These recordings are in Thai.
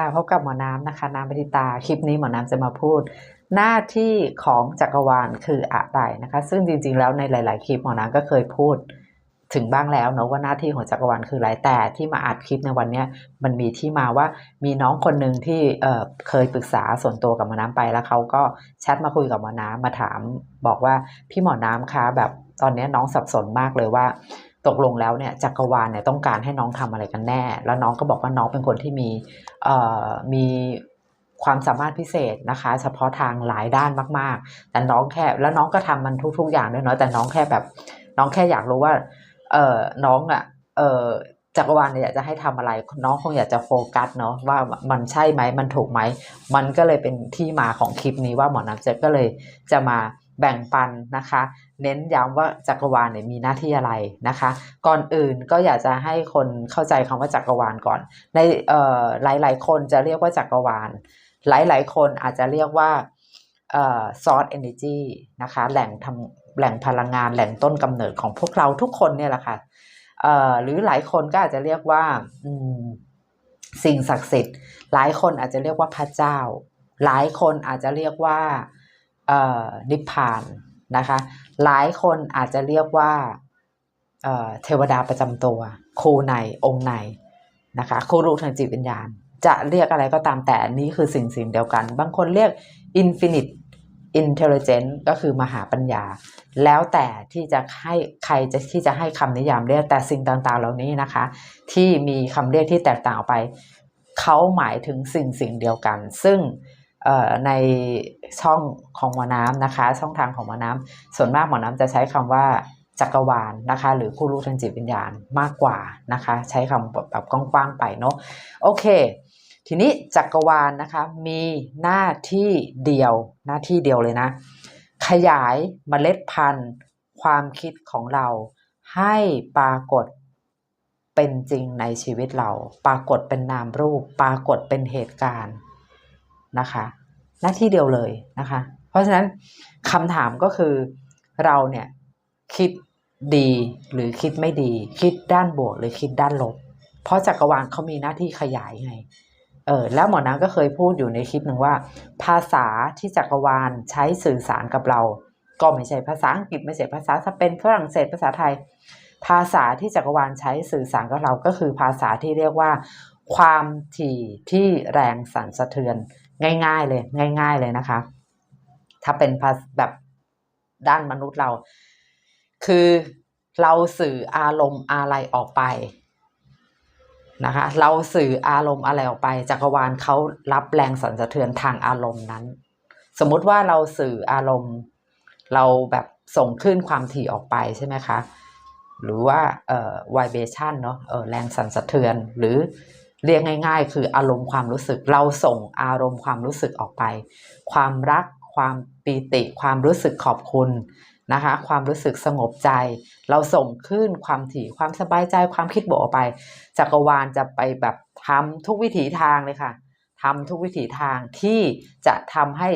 ค่ะพบกับหมอน้ำนะคะน้ำปฏิตาคลิปนี้หมอน้ำจะมาพูด หน้าที่ของจักรวาลคืออะไรนะคะ ซึ่งจริงๆแล้วในหลาย ๆ คลิปหมอน้ำก็เคยพูดถึงบ้างแล้วเนอะว่าหน้าที่ของจักรวาลคืออะไรแต่ที่มาอัดคลิปในวันนี้มันมีที่มาว่ามีน้องคนหนึ่งที่เเคยปรึกษาส่วนตัวกับหมอน้ำไปแล้วเขาก็แชทมาคุยกับหมอน้ำมาถาม บอกว่าพี่หมอน้ำคะแบบตอนนี้น้องสับสนมากเลยว่า ตกลงแล้วเนี่ยจักรวาลเนี่ยต้องการให้น้องทำอะไรกันแน่ แล้วน้องก็บอกว่าน้องเป็นคนที่มีเอ่อมีความสามารถพิเศษนะคะ เฉพาะทางหลายด้านมาก ๆ แต่น้องแค่แล้วน้องก็ทำมันทุก ๆ อย่างด้วยเนาะแต่น้องแค่แบบ น้องแค่อยากรู้ว่าเออน้องอะเออจักรวาลเนี่ยอยากจะให้ทำอะไร น้องคงอยากจะโฟกัสเนาะว่ามันใช่ไหมมันถูกไหม มันก็เลยเป็นที่มาของคลิปนี้ว่าหมอน้ำเจ็ก็เลยจะมา แบ่งปันนะคะ เน้นย้ำว่าจักรวาลเนี่ยมีหน้าที่อะไรนะคะ ก่อนอื่นก็อยากจะให้คนเข้าใจคำว่าจักรวาลก่อน ในเอ่อหลายคนจะเรียกว่าจักรวาล หลายๆคนอาจจะเรียกว่าเอ่อ source energy นะคะแหล่งทำแหล่งพลังงานแหล่งต้นกำเนิดของพวกเราทุกคนเนี่ยแหละค่ะเอ่อหรือหลายคนก็อาจจะเรียกว่าอืมสิ่งศักดิ์สิทธิ์ หลายคนอาจจะเรียกว่าพระเจ้า หลายคนอาจจะเรียกว่า นิพพานนะคะ หลายคนอาจจะเรียกว่าเเทวดาประจำตัวครูในองค์ในนะคะครูรู้ทางจิตวิญญาณ จะเรียกอะไรก็ตามแต่นี้คือสิ่งสิ่งเดียวกัน บางคนเรียก infinite intelligence ก็คือมหาปัญญา แล้วแต่ที่จะให้ใครจะที่จะให้คำนิยามเรียกแต่สิ่งต่างๆ เหล่านี้นะคะ ที่มีคำเรียกที่แตกต่างออกไป เขาหมายถึงสิ่งสิ่งเดียวกัน ซึ่ง ในช่องของหมอน้ำนะคะ ช่องทางของหมอน้ำส่วนมากหมอน้ำจะใช้คำว่าจักรวาลนะคะ หรือผู้รู้ทางจิตวิญญาณมากกว่านะคะ ใช้คำแบบแบบกว้างๆไปเนาะโอเค ทีนี้จักรวาลนะคะมีหน้าที่เดียวหน้าที่เดียวเลยนะ ขยายเมล็ดพันธุ์ ความคิดของเราให้ปรากฏเป็นจริงในชีวิตเรา ปรากฏเป็นนามรูป ปรากฏเป็นเหตุการณ์ นะคะ หน้าที่เดียวเลยนะคะ เพราะฉะนั้นคำถามก็คือเราเนี่ยคิดดีหรือคิดไม่ดี คิดด้านบวกหรือคิดด้านลบ เพราะจักรวาลเขามีหน้าที่ขยายไงเออแล้วหมอน้ำก็เคยพูดอยู่ในคลิปหนึ่งว่า ภาษาที่จักรวาลใช้สื่อสารกับเรา ก็ไม่ใช่ภาษาอังกฤษไม่ใช่ภาษาสเปนฝรั่งเศสภาษาไทย ภาษาที่จักรวาลใช้สื่อสารกับเราก็คือภาษาที่เรียกว่า ความถี่ที่แรงสั่นสะเทือน ง่าย ๆ เลย ง่าย ๆ เลยนะคะ ถ้าเป็นภาษแบบด้านมนุษย์เรา คือเราสื่ออารมณ์อะไรออกไปนะคะ เราสื่ออารมณ์อะไรออกไป จักรวาลเขารับแรงสั่นสะเทือนทางอารมณ์นั้น สมมุติว่าเราสื่ออารมณ์ เราแบบส่งคลื่นความถี่ออกไปใช่ไหมคะ หรือว่าเอ่อ vibration เนาะเออแรงสั่นสะเทือนหรือ เรียกง่าย ๆ คืออารมณ์ความรู้สึก เราส่งอารมณ์ความรู้สึกออกไป ความรัก ความปีติความรู้สึกขอบคุณนะคะ ความรู้สึกสงบใจ เราส่งคลื่นความถี่ความสบายใจความคิดบวกออกไป จักรวาลจะไปแบบทำทุกวิถีทางเลยค่ะทำทุกวิถีทางที่จะทำให้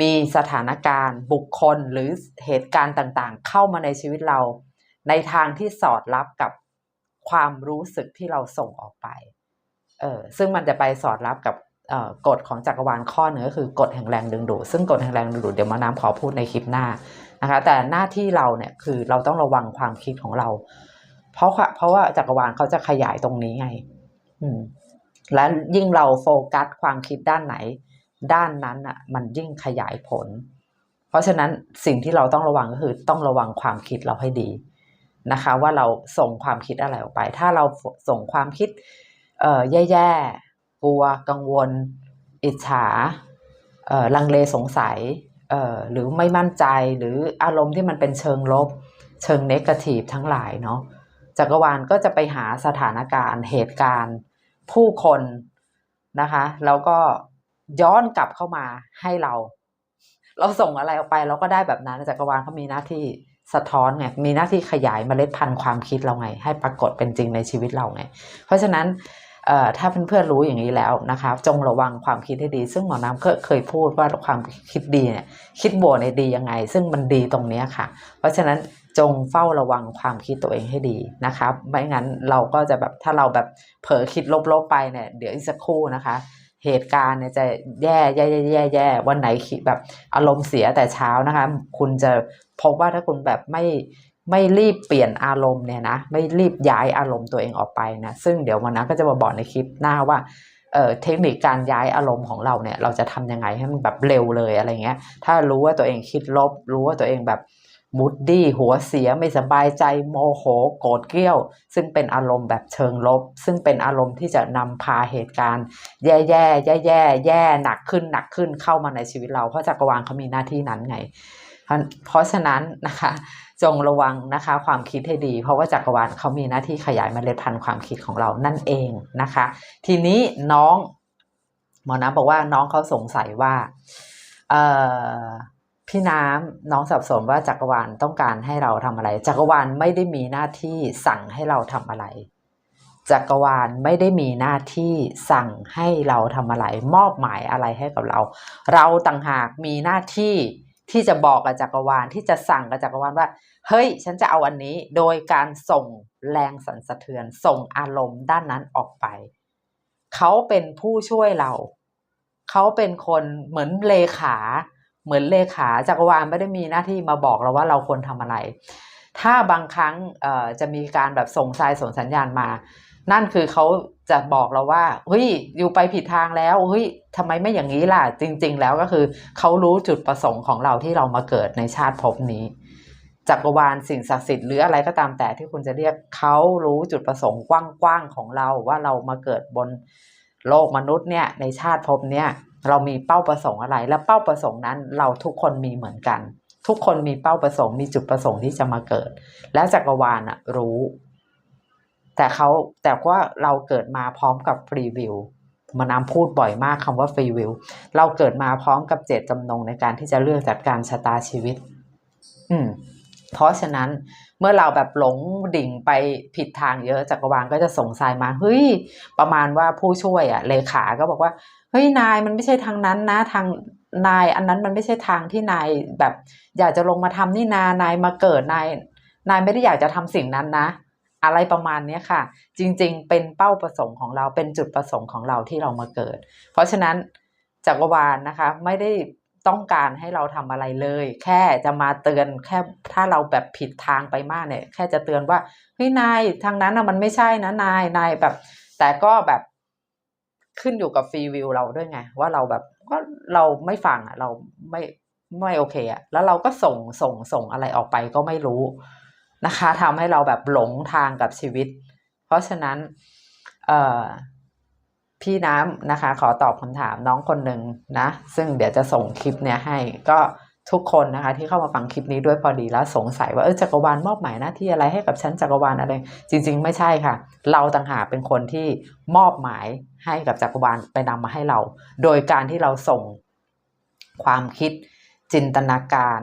มีสถานการณ์บุคคลหรือเหตุการณ์ต่างๆ เข้ามาในชีวิตเรา ในทางที่สอดรับกับความรู้สึกที่เราส่งออกไป เออซึ่งมันจะไปสอดรับกับกฎของจักรวาลข้อหนึ่งก็คือกฎแห่งแรงดึงดูดซึ่งกฎแห่งแรงดึงดูดเดี๋ยวมาน้ำขอพูดในคลิปหน้านะคะ แต่หน้าที่เราเนี่ยคือเราต้องระวังความคิดของเรา เพราะเพราะว่าจักรวาลเขาจะขยายตรงนี้ไง อืม และยิ่งเราโฟกัสความคิดด้านไหน ด้านนั้นอะ มันยิ่งขยายผล เพราะฉะนั้นสิ่งที่เราต้องระวังก็คือต้องระวังความคิดเราให้ดีนะคะ ว่าเราส่งความคิดอะไรออกไป ถ้าเราส่งความคิด เอ่อแย่ๆกลัวกังวล อิจฉาเอ่อลังเลสงสัยเอ่อหรือไม่มั่นใจหรืออารมณ์ที่มันเป็นเชิงลบ เชิงเนกาทีฟทั้งหลายเนาะจักรวาลก็จะไปหาสถานการณ์เหตุการณ์ ผู้คนนะคะแล้วก็ย้อนกลับเข้ามาให้เรา เราส่งอะไรออกไปเราก็ได้แบบนั้นจักรวาลเขามีหน้าที่สะท้อนไงมีหน้าที่ขยายเมล็ดพันธุ์ความคิดเราไง ให้ปรากฏเป็นจริงในชีวิตเราไง เพราะฉะนั้น ถ้าเพื่อนๆรู้อย่างนี้แล้วนะคะจงระวังความคิดให้ดี ซึ่งหมอน้ำก็เคยพูดว่าความคิดดีเนี่ยคิดบวกในดียังไง ซึ่งมันดีตรงเนี้ยค่ะ เพราะฉะนั้นจงเฝ้าระวังความคิดตัวเองให้ดีนะครับไม่งั้นเราก็จะแบบถ้าเราแบบเผลอคิดลบๆไปเนี่ยเดี๋ยวอีกสักครู่นะคะเหตุการณ์เนี่ยจะแย่แย่แย่แย่แย่วันไหนคิดแบบอารมณ์เสียแต่เช้านะคะ คุณจะพบว่าถ้าคุณแบบไม่ไม่รีบเปลี่ยนอารมณ์เนี่ยนะไม่รีบย้ายอารมณ์ตัวเองออกไปนะซึ่งเดี๋ยววันนั้นก็จะมาบอกในคลิปหน้าว่าเเทคนิคการย้ายอารมณ์ของเราเนี่ยเราจะทำยังไงให้มันแบบเร็วเลยอะไรเงี้ย ถ้ารู้ว่าตัวเองคิดลบ รู้ว่าตัวเองแบบมูดดี้หัวเสียไม่สบายใจโมโหโกรธเกรี้ยว ซึ่งเป็นอารมณ์แบบเชิงลบ ซึ่งเป็นอารมณ์ที่จะนำพาเหตุการณ์ แย่แย่แย่แย่แย่หนักขึ้นหนักขึ้นเข้ามาในชีวิตเราเพราะจักรวาลเขามีหน้าที่นั้นไง เพราะฉะนั้นนะคะ จงระวังนะคะความคิดให้ดี เพราะว่าจักรวาลเขามีหน้าที่ขยายเมล็ดพันธุ์ความคิดของเรานั่นเองนะคะ ทีนี้น้องหมอน้ำบอกว่าน้องเขาสงสัยว่าพี่น้ำน้องสับสนว่าจักรวาลต้องการให้เราทำอะไร จักรวาลไม่ได้มีหน้าที่สั่งให้เราทำอะไร จักรวาลไม่ได้มีหน้าที่สั่งให้เราทำอะไร มอบหมายอะไรให้กับเรา เราต่างหากมีหน้าที่ ที่จะบอกกับจักรวาลที่จะสั่งกับจักรวาลว่า เฮ้ย ฉันจะเอาอันนี้โดยการส่งแรงสั่นสะเทือน ส่งอารมณ์ด้านนั้นออกไป เขาเป็นผู้ช่วยเรา เขาเป็นคนเหมือนเลขา เหมือนเลขาจักรวาลไม่ได้มีหน้าที่มาบอกเราว่าเราควรทำอะไร ถ้าบางครั้งจะมีการแบบส่งทรายส่งสัญญาณมา นั่นคือเขาจะบอกเราว่าเฮ้ยอยู่ไปผิดทางแล้วเฮ้ยทำไมไม่อย่างนี้ล่ะ จริง ๆ แล้วก็คือเขารู้จุดประสงค์ของเราที่เรามาเกิดในชาติภพนี้จักรวาลสิ่งศักดิ์สิทธิ์หรืออะไรก็ตามแต่ที่คุณจะเรียกเขารู้จุดประสงค์กว้างๆของเราว่าเรามาเกิดบนโลกมนุษย์เนี่ยในชาติภพเนี่ยเรามีเป้าประสงค์อะไร และเป้าประสงค์นั้นเราทุกคนมีเหมือนกัน ทุกคนมีเป้าประสงค์มีจุดประสงค์ที่จะมาเกิด และจักรวาลรู้ แต่เขาแต่ว่าเราเกิดมาพร้อมกับฟรีวิวมานำพูดบ่อยมากคำว่าฟรีวิวเราเกิดมาพร้อมกับเจตจำนงในการที่จะเลือกจัดการชะตาชีวิต อืม เพราะฉะนั้นเมื่อเราแบบหลงดิ่งไปผิดทางเยอะจักรวาลก็จะส่งสายมาเฮ้ยประมาณว่าผู้ช่วยอะเลขาก็บอกว่าเฮ้ยนายมันไม่ใช่ทางนั้นนะทางนายอันนั้นมันไม่ใช่ทางที่นายแบบ อยากจะลงมาทำนี่นานายมาเกิดนายนายไม่ได้อยากจะทำสิ่งนั้นนะ อะไรประมาณนี้ค่ะ จริงๆ เป็นเป้าประสงค์ของเราเป็นจุดประสงค์ของเราที่เรามาเกิด เพราะฉะนั้นจักรวาลนะคะไม่ได้ต้องการให้เราทำอะไรเลย แค่จะมาเตือนแค่ถ้าเราแบบผิดทางไปมากเนี่ย แค่จะเตือนว่าเฮ้ยนายทางนั้นนะมันไม่ใช่นะนายนายแบบ แต่ก็แบบขึ้นอยู่กับฟรีวิวเราด้วยไง ว่าเราแบบก็เราไม่ฟังอะ เราไม่ไม่โอเคอะแล้วเราก็ส่งส่งส่งอะไรออกไปก็ไม่รู้ นะคะทำให้เราแบบหลงทางกับชีวิต เพราะฉะนั้นพี่น้ำนะคะ ขอตอบคำถามน้องคนหนึ่งนะ ซึ่งเดี๋ยวจะส่งคลิปเนี้ยให้ก็ทุกคนนะคะ ที่เข้ามาฟังคลิปนี้ด้วยพอดีแล้วสงสัยว่าเออจักรวาลมอบหมายหน้าที่อะไรให้กับฉันจักรวาลอะไร จริง ๆ ไม่ใช่ค่ะ เราต่างหากเป็นคนที่มอบหมายให้กับจักรวาลไปนำมาให้เรา โดยการที่เราส่งความคิดจินตนาการ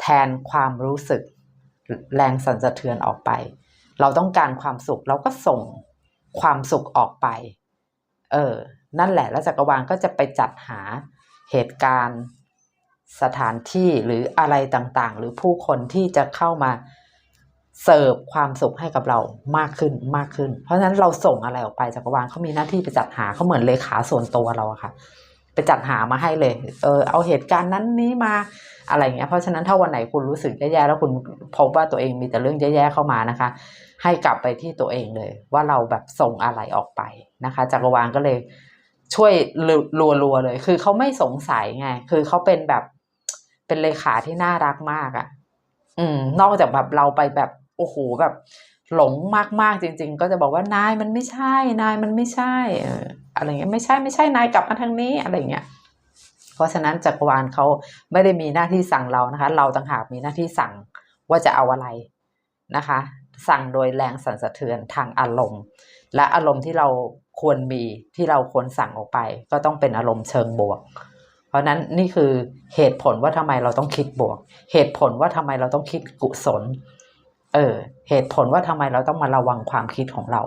แทนความรู้สึก แรงสั่นสะเทือนออกไป เราต้องการความสุขเราก็ส่งความสุขออกไป เออ นั่นแหละ แล้วจักรวาลก็จะไปจัดหาเหตุการณ์สถานที่หรืออะไรต่างๆ หรือผู้คนที่จะเข้ามาเสิร์ฟความสุขให้กับเรามากขึ้นมากขึ้น เพราะฉะนั้นเราส่งอะไรออกไปจักรวาลเขามีหน้าที่ไปจัดหาเขาเหมือนเลขาส่วนตัวเราอะค่ะ ไปจัดหามาให้เลย เออเอาเหตุการณ์นั้นนี้มาอะไรเงี้ย เพราะฉะนั้นถ้าวันไหนคุณรู้สึกแย่ๆแล้วคุณพบว่าตัวเองมีแต่เรื่องแย่ๆเข้ามานะคะ ให้กลับไปที่ตัวเองเลย ว่าเราแบบส่งอะไรออกไปนะคะจักรวาลก็เลยช่วยรัวๆเลย คือเขาไม่สงสัยไง คือเขาเป็นแบบเป็นเลขาที่น่ารักมากอะ่ะ อืม นอกจากแบบเราไปแบบโอ้โหแบบ หลงมากๆจริง ๆ ก็จะบอกว่านายมันไม่ใช่ นายมันไม่ใช่อออะไรเงี้ยไม่ใช่ไม่ใช่นายกลับมาทางนี้อะไรเงี้ยเพราะฉะนั้นจักรวาลเขาไม่ได้มีหน้าที่สั่งเรานะคะ เราต่างหากมีหน้าที่สั่งว่าจะเอาอะไรนะคะ สั่งโดยแรงสั่นสะเทือนทางอารมณ์ และอารมณ์ที่เราควรมีที่เราควรสั่งออกไป ก็ต้องเป็นอารมณ์เชิงบวก เพราะนั้นนี่คือเหตุผลว่าทำไมเราต้องคิดบวก เหตุผลว่าทำไมเราต้องคิดกุศล เออเหตุผลว่าทำไมเราต้องมาระวังความคิดของเรา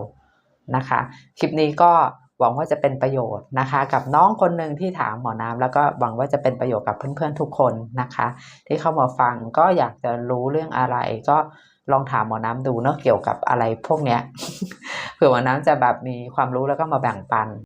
นะคะ คลิปนี้ก็หวังว่าจะเป็นประโยชน์นะคะ กับน้องคนหนึ่งที่ถามหมอน้ำแล้วก็หวังว่าจะเป็นประโยชน์กับเพื่อนๆทุกคนนะคะ ที่เข้ามาฟังก็อยากจะรู้เรื่องอะไร ก็ลองถามหมอน้ำดูเนาะเกี่ยวกับอะไรพวกเนี้ยเผื่อหมอน้ำจะแบบมีความรู้แล้วก็มาแบ่งปัน